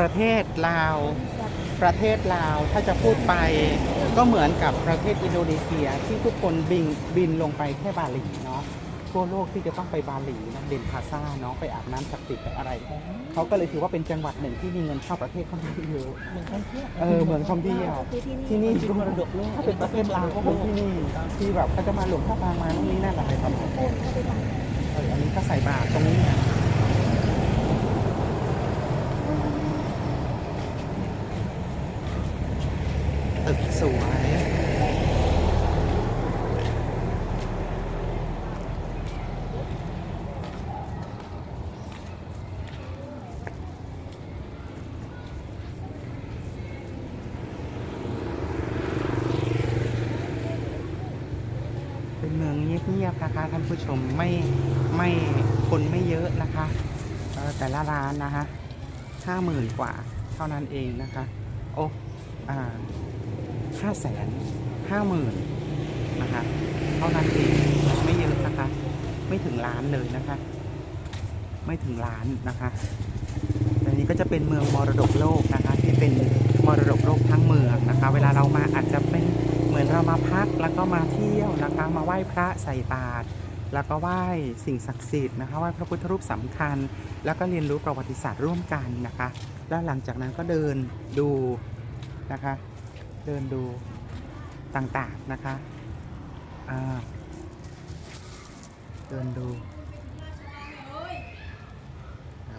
ประเทศลาว ประเทศลาวถ้าจะพูดไป ก็เหมือนกับประเทศอินโดนีเซียที่ทุกคนบินบินลงไปแค่บาหลีเนาะทั่วโลกที่จะต้องไปบาหลีนะเดนพาซ่าเนาะไปอาบน้ำศักดิ์สิทธิ์ไปอะไร เขาก็เลยถือว่าเป็นจังหวัดหนึ่งที่มีเงินเข้าประเทศค่อนข้างเยอะเหมือนท่องเที่ยวเออเมืองท่องเที่ยวคือที่ที่นี่นี่เป็นมรดกโลกถ้าเป็นประเทศลาวก็คงที่นี่ที่แบบเขาจะมาหลวงพ่อบางมาตรงนี้นั่นอะไรประมาณคนเข้าไปทำเอออันนี้ก็ใส่บาตรตรงนี้เนี่ย ตึกสวย เป็นเมืองเงียบๆนะคะท่านผู้ชมไม่ไม่คนไม่เยอะนะคะ แต่ละร้านนะคะห้าหมื่นกว่าเท่านั้นเองนะคะ โอ้อ่า ห้าแสนห้าหมื่นนะคะเท่านั้นเองไม่เยอะนะคะ ไม่ถึงล้านเลยนะคะ ไม่ถึงล้านนะคะแต่นี้ก็จะเป็นเมืองมรดกโลกนะคะ ที่เป็นมรดกโลกทั้งเมืองนะคะ เวลาเรามาอาจจะเป็นเหมือนเรามาพักแล้วก็มาเที่ยวนะคะ มาไหว้พระใส่บาตรแล้วก็ไหว้สิ่งศักดิ์สิทธิ์นะคะไหว้พระพุทธรูปสำคัญ แล้วก็เรียนรู้ประวัติศาสตร์ร่วมกันนะคะ แล้วหลังจากนั้นก็เดินดูนะคะ เดินดูต่างๆนะคะ เดินดู